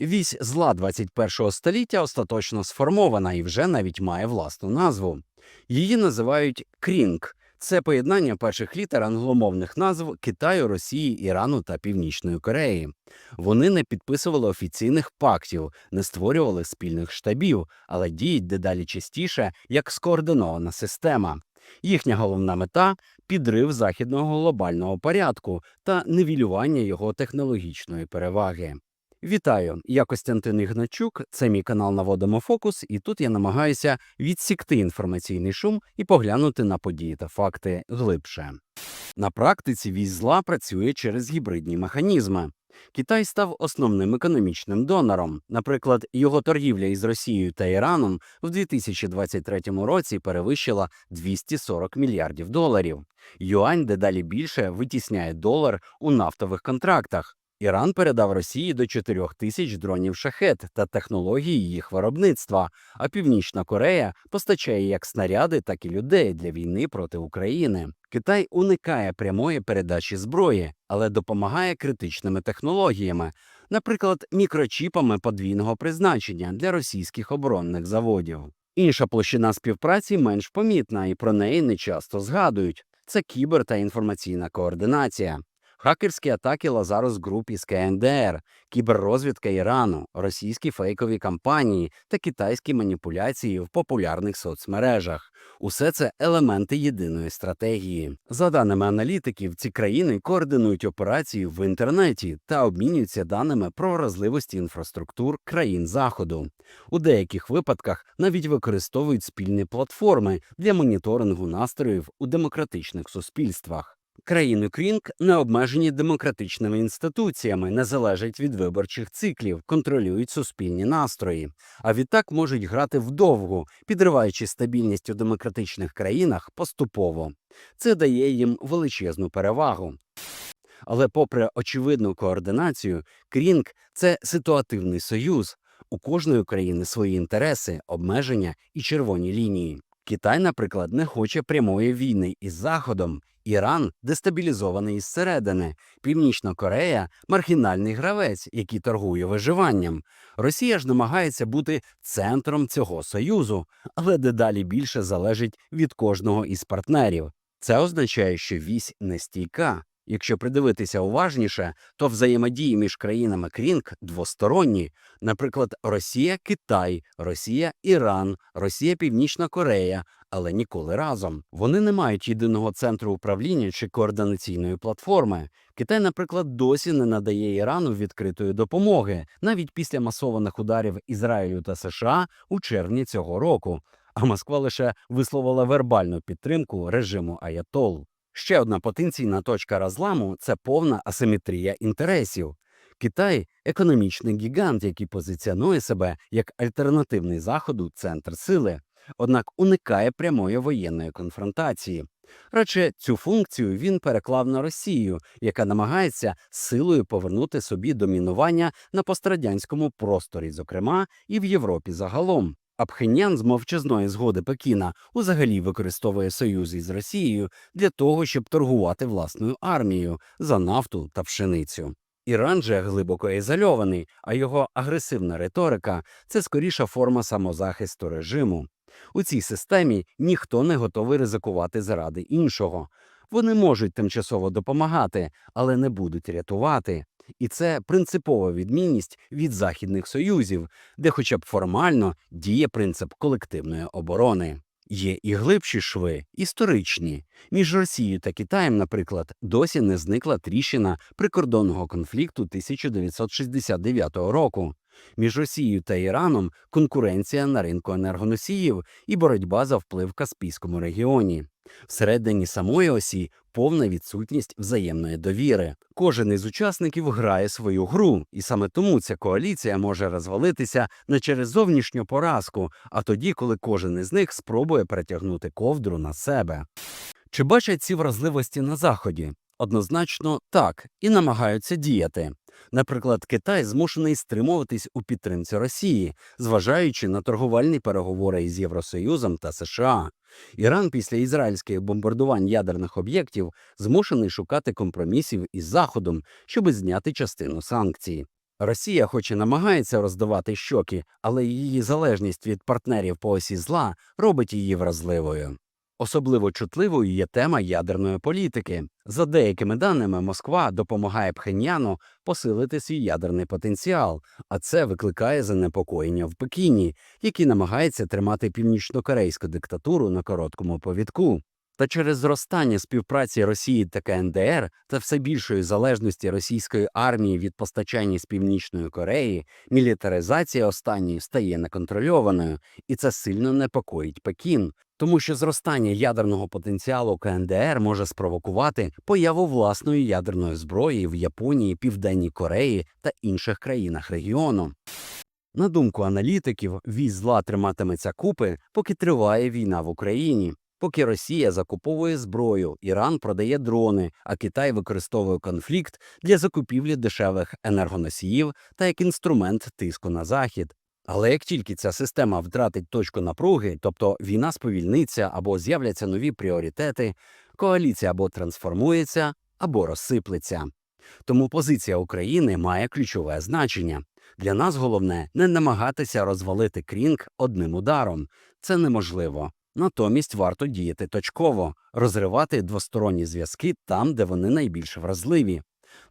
Вісь зла 21 століття остаточно сформована і вже навіть має власну назву. Її називають Крінг. Це поєднання перших літер англомовних назв Китаю, Росії, Ірану та Північної Кореї. Вони не підписували офіційних пактів, не створювали спільних штабів, але діють дедалі частіше як скоординована система. Їхня головна мета підрив західного глобального порядку та нивелювання його технологічної переваги. Вітаю! Я Костянтин Ігначук. Це мій канал Наводимо Фокус, і тут я намагаюся відсікти інформаційний шум і поглянути на події та факти глибше. На практиці вісь зла працює через гібридні механізми. Китай став основним економічним донором. Наприклад, його торгівля із Росією та Іраном в 2023 році перевищила 240 мільярдів доларів. Юань дедалі більше витісняє долар у нафтових контрактах. Іран передав Росії до 4 тисяч дронів шахет та технології їх виробництва. А Північна Корея постачає як снаряди, так і людей для війни проти України. Китай уникає прямої передачі зброї, але допомагає критичними технологіями, наприклад, мікрочіпами подвійного призначення для російських оборонних заводів. Інша площина співпраці менш помітна, і про неї не часто згадують. Це кібер та інформаційна координація. Хакерські атаки Лазарус Груп із КНДР, кіберрозвідка Ірану, російські фейкові кампанії та китайські маніпуляції в популярних соцмережах усе це елементи єдиної стратегії. За даними аналітиків, ці країни координують операції в інтернеті та обмінюються даними про вразливості інфраструктур країн заходу. У деяких випадках навіть використовують спільні платформи для моніторингу настроїв у демократичних суспільствах. Країни Крінг не обмежені демократичними інституціями, не залежать від виборчих циклів, контролюють суспільні настрої, а відтак можуть грати вдовгу, підриваючи стабільність у демократичних країнах поступово. Це дає їм величезну перевагу. Але, попри очевидну координацію, Крінг це ситуативний союз. У кожної країни свої інтереси, обмеження і червоні лінії. Китай, наприклад, не хоче прямої війни із Заходом. Іран дестабілізований із Північна Корея маргінальний гравець, який торгує виживанням. Росія ж намагається бути центром цього союзу, але дедалі більше залежить від кожного із партнерів. Це означає, що вісь нестійка. Якщо придивитися уважніше, то взаємодії між країнами Крінг двосторонні. Наприклад, Росія, Китай, Росія, Іран, Росія, Північна Корея, але ніколи разом. Вони не мають єдиного центру управління чи координаційної платформи. Китай, наприклад, досі не надає Ірану відкритої допомоги, навіть після масованих ударів Ізраїлю та США у червні цього року. А Москва лише висловила вербальну підтримку режиму Аятол. Ще одна потенційна точка розламу це повна асиметрія інтересів. Китай економічний гігант, який позиціонує себе як альтернативний заходу центр сили, однак уникає прямої воєнної конфронтації. Радше цю функцію він переклав на Росію, яка намагається силою повернути собі домінування на пострадянському просторі, зокрема і в Європі загалом. А Пхеньян з мовчазної згоди Пекіна узагалі використовує союз із Росією для того, щоб торгувати власною армією за нафту та пшеницю. Іран же глибоко ізольований, а його агресивна риторика це скоріша форма самозахисту режиму. У цій системі ніхто не готовий ризикувати заради іншого. Вони можуть тимчасово допомагати, але не будуть рятувати. І це принципова відмінність від західних союзів, де, хоча б формально, діє принцип колективної оборони. Є і глибші шви, історичні. Між Росією та Китаєм, наприклад, досі не зникла тріщина прикордонного конфлікту 1969 року. Між Росією та Іраном конкуренція на ринку енергоносіїв і боротьба за вплив в Каспійському регіоні. Всередині самої осі повна відсутність взаємної довіри. Кожен із учасників грає свою гру, і саме тому ця коаліція може розвалитися не через зовнішню поразку, а тоді, коли кожен із них спробує перетягнути ковдру на себе. Чи бачать ці вразливості на заході? Однозначно так, і намагаються діяти. Наприклад, Китай змушений стримуватись у підтримці Росії, зважаючи на торговельні переговори із Євросоюзом та США. Іран після ізраїльських бомбардувань ядерних об'єктів змушений шукати компромісів із Заходом, щоб зняти частину санкцій. Росія, хоч і намагається роздавати щоки, але її залежність від партнерів по осі зла робить її вразливою. Особливо чутливою є тема ядерної політики. За деякими даними, Москва допомагає Пхеньяну посилити свій ядерний потенціал, а це викликає занепокоєння в Пекіні, який намагається тримати північнокорейську диктатуру на короткому повідку. Та через зростання співпраці Росії та КНДР та все більшої залежності російської армії від постачання з Північної Кореї, мілітаризація останньої стає неконтрольованою, і це сильно непокоїть Пекін, тому що зростання ядерного потенціалу КНДР може спровокувати появу власної ядерної зброї в Японії, Південній Кореї та інших країнах регіону. На думку аналітиків, віз зла триматиметься купи, поки триває війна в Україні. Поки Росія закуповує зброю, Іран продає дрони, а Китай використовує конфлікт для закупівлі дешевих енергоносіїв та як інструмент тиску на захід. Але як тільки ця система втратить точку напруги, тобто війна сповільниться або з'являться нові пріоритети, коаліція або трансформується, або розсиплеться. Тому позиція України має ключове значення. Для нас головне не намагатися розвалити крінг одним ударом. Це неможливо. Натомість варто діяти точково, розривати двосторонні зв'язки там, де вони найбільш вразливі.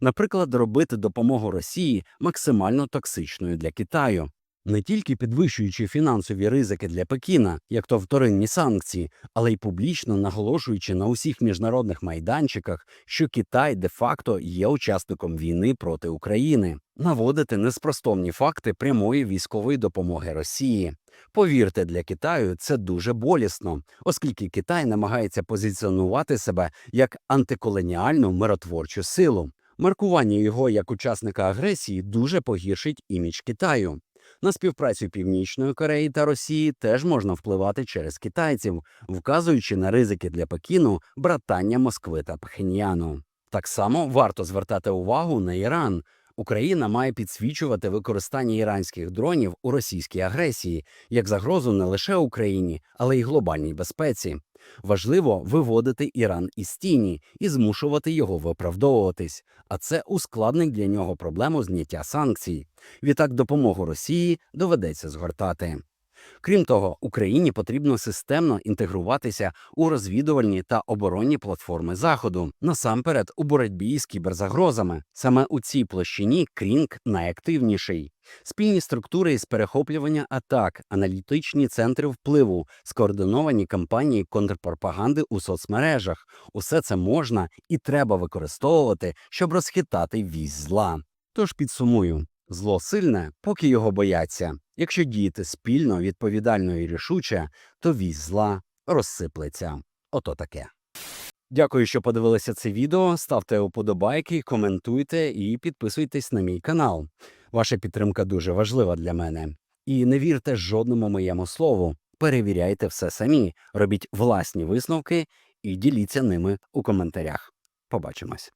Наприклад, робити допомогу Росії максимально токсичною для Китаю, не тільки підвищуючи фінансові ризики для Пекіна, як то вторинні санкції, але й публічно наголошуючи на усіх міжнародних майданчиках, що Китай де-факто є учасником війни проти України, наводити неспростовні факти прямої військової допомоги Росії. Повірте, для Китаю це дуже болісно, оскільки Китай намагається позиціонувати себе як антиколоніальну миротворчу силу. Маркування його як учасника агресії дуже погіршить імідж Китаю. На співпрацю Північної Кореї та Росії теж можна впливати через китайців, вказуючи на ризики для Пекіну братання Москви та Пхеньяну. Так само варто звертати увагу на Іран. Україна має підсвічувати використання іранських дронів у російській агресії як загрозу не лише Україні, але й глобальній безпеці. Важливо виводити Іран із тіні і змушувати його виправдовуватись, а це ускладнить для нього проблему зняття санкцій. Відтак допомогу Росії доведеться згортати. Крім того, Україні потрібно системно інтегруватися у розвідувальні та оборонні платформи Заходу, насамперед у боротьбі з кіберзагрозами. Саме у цій площині Крінг найактивніший. Спільні структури із перехоплювання атак, аналітичні центри впливу, скоординовані кампанії контрпропаганди у соцмережах. Усе це можна і треба використовувати, щоб розхитати вісь зла. Тож підсумую. Зло сильне, поки його бояться. Якщо діяти спільно, відповідально і рішуче, то вісь зла розсиплеться. Ото таке. Дякую, що подивилися це відео. Ставте уподобайки, коментуйте і підписуйтесь на мій канал. Ваша підтримка дуже важлива для мене. І не вірте жодному моєму слову. Перевіряйте все самі, робіть власні висновки і діліться ними у коментарях. Побачимось.